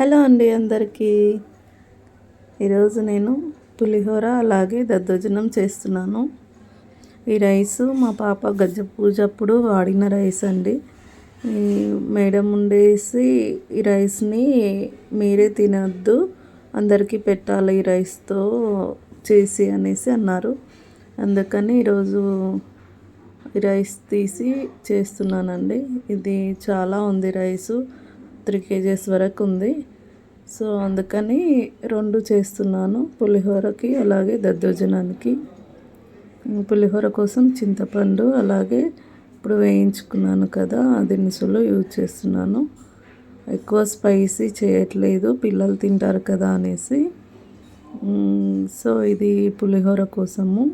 Hello అండి అందరికీ. ఈరోజు నేను పులిహోర అలాగే దద్దోజనం చేస్తున్నాను. ఈ రైస్ మా పాప గజ్జ పూజ అప్పుడు వాడిన రైస్ అండి. మేడం ఉండేసి ఈ రైస్ని మీరే తినద్దు అందరికీ పెట్టాలి ఈ రైస్తో చేసి అనేసి అన్నారు. అందుకని ఈరోజు రైస్ తీసి చేస్తున్నానండి. ఇది చాలా ఉంది రైసు. త్రీ కేజెస్ వరకు ఉంది. సో అందుకని రెండు చేస్తున్నాను పులిహోరకి అలాగే దద్దోజనానికి. పులిహోర కోసం చింతపండు అలాగే ఇప్పుడు వేయించుకున్నాను కదా ఆ దినుసులు యూజ్ చేస్తున్నాను. ఎక్కువ స్పైసీ చేయట్లేదు పిల్లలు తింటారు కదా అనేసి. సో ఇది పులిహోర కోసము.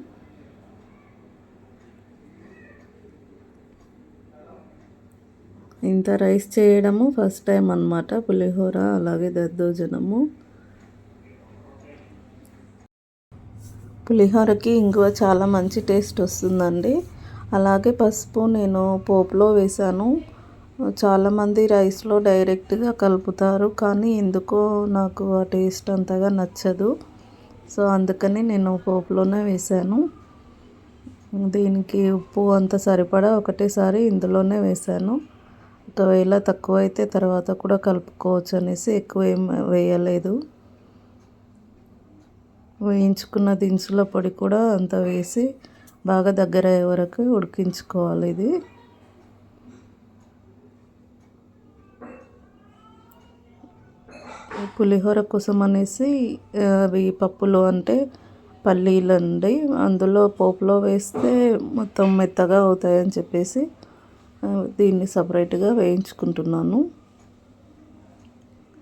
ఇంత రైస్ చేయడము ఫస్ట్ టైం అనమాట పులిహోర అలాగే దద్దోజనము. పులిహోరకి ఇంగువ చాలా మంచి టేస్ట్ వస్తుందండి. అలాగే పసుపు నేను పోపులో వేశాను చాలామంది రైస్లో డైరెక్ట్గా కలుపుతారు కానీ ఎందుకో నాకు ఆ టేస్ట్ అంతగా నచ్చదు. సో అందుకని నేను పోపులోనే వేశాను దీనికి ఉప్పు అంత సరిపడా ఒకటేసారి ఇందులోనే వేశాను ఒకవేళ తక్కువ అయితే తర్వాత కూడా కలుపుకోవచ్చు అనేసి ఎక్కువ ఏం వేయలేదు. వేయించుకున్న దినుసుల పొడి కూడా అంత వేసి బాగా దగ్గర అయ్యే వరకు ఉడికించుకోవాలి ఇది. పులిహోర కోసం అనేసి అవి పప్పులు అంటే పల్లీలు అండి. అందులో పోపులో వేస్తే మొత్తం మెత్తగా అవుతాయని చెప్పేసి దీన్ని సపరేట్గా వేయించుకుంటున్నాను.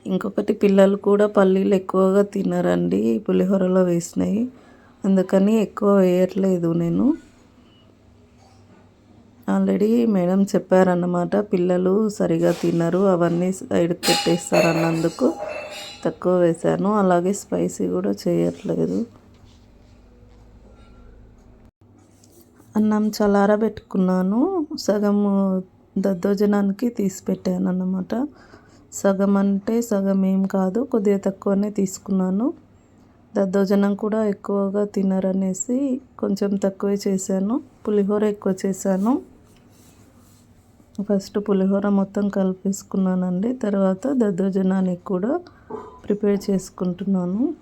ఇంకొకటి పిల్లలు కూడా పల్లీలు ఎక్కువగా తినరండి పులిహోరలో వేసినాయి అందుకని ఎక్కువ వేయట్లేదు నేను. ఆల్రెడీ మేడం చెప్పారన్నమాట పిల్లలు సరిగా తినరు అవన్నీ సైడ్ పెట్టేస్తారన్నందుకు తక్కువ వేశాను. అలాగే స్పైసీ కూడా చేయట్లేదు. అన్నం చల్లారబెట్టుకున్నాను సగం దద్దోజనానికి తీసి పెట్టాను అన్నమాట సగం అంటే సగం ఏం కాదు కొద్దిగా తక్కువనే తీసుకున్నాను. దద్దోజనం కూడా ఎక్కువగా తినరనేసి కొంచెం తక్కువే చేశాను. పులిహోర ఎక్కువ చేశాను. ఫస్ట్ పులిహోర మొత్తం కలిపేసుకున్నానండి. తర్వాత దద్దోజనానికి కూడా ప్రిపేర్ చేసుకుంటున్నాను.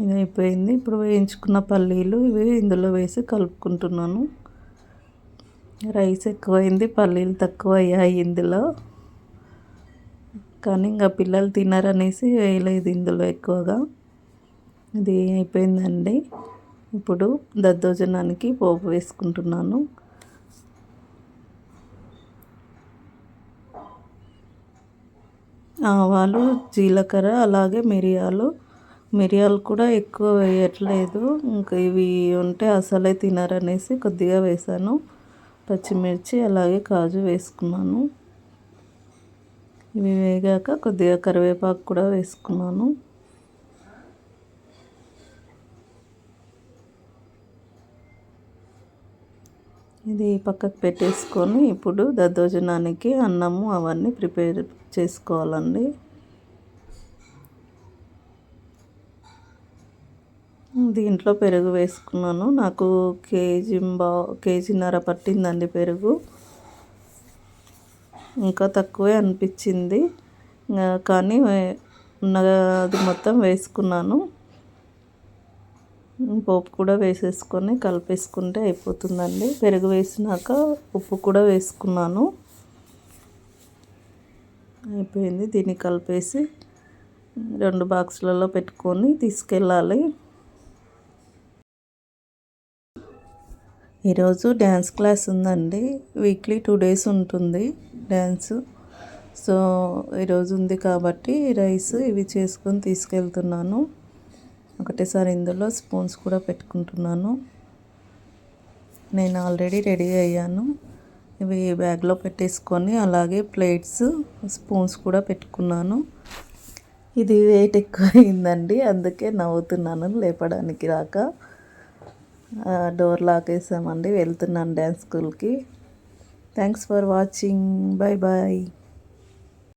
ఇది అయిపోయింది ఇప్పుడు వేయించుకున్న పల్లీలు ఇవి ఇందులో వేసి కలుపుకుంటున్నాను. రైస్ ఎక్కువైంది పల్లీలు తక్కువ అయ్యాయి ఇందులో. కానీ ఇంకా పిల్లలు తినరనేసి వేయలేదు ఇందులో ఎక్కువగా. ఇది అయిపోయిందండి. ఇప్పుడు దద్దోజనానికి పోపు వేసుకుంటున్నాను. ఆవాలు జీలకర్ర అలాగే మిరియాలు మిరియాలు కూడా ఎక్కువ వేయట్లేదు. ఇంకా ఇవి ఉంటే అసలే తినరనేసి కొద్దిగా వేసాను. పచ్చిమిర్చి అలాగే కాజు వేసుకున్నాను. ఇవి వేగాక కొద్దిగా కరివేపాకు కూడా వేసుకున్నాను. ఇది పక్కకు పెట్టేసుకొని ఇప్పుడు దద్దోజనానికి అన్నము అవన్నీ ప్రిపేర్ చేసుకోవాలండి. దీంట్లో పెరుగు వేసుకున్నాను. నాకు కేజీ బా కేజీన్నర పట్టిందండి పెరుగు. ఇంకా తక్కువే అనిపించింది. కానీ అది మొత్తం వేసుకున్నాను. పోపు కూడా వేసేసుకొని కలిపేసుకుంటే అయిపోతుందండి. పెరుగు వేసినాక ఉప్పు కూడా వేసుకున్నాను. అయిపోయింది. దీన్ని కలిపేసి రెండు బాక్సులలో పెట్టుకొని తీసుకెళ్ళాలి. ఈరోజు డ్యాన్స్ క్లాస్ ఉందండి. వీక్లీ టూ డేస్ ఉంటుంది డ్యాన్స్. సో ఈరోజు ఉంది కాబట్టి రైస్ ఇవి చేసుకొని తీసుకెళ్తున్నాను. ఒకటేసారి ఇందులో స్పూన్స్ కూడా పెట్టుకుంటున్నాను. నేను ఆల్రెడీ రెడీ అయ్యాను. ఇవి బ్యాగ్లో పెట్టేసుకొని అలాగే ప్లేట్స్ స్పూన్స్ కూడా పెట్టుకున్నాను. ఇది వెయిట్ ఎక్కువ అయిందండి అందుకే నవ్వుతున్నాను లేపడానికి రాక. డోర్ లాక్ వేసామండి. వెళ్తున్నాను డ్యాన్స్ స్కూల్కి thanks for watching bye bye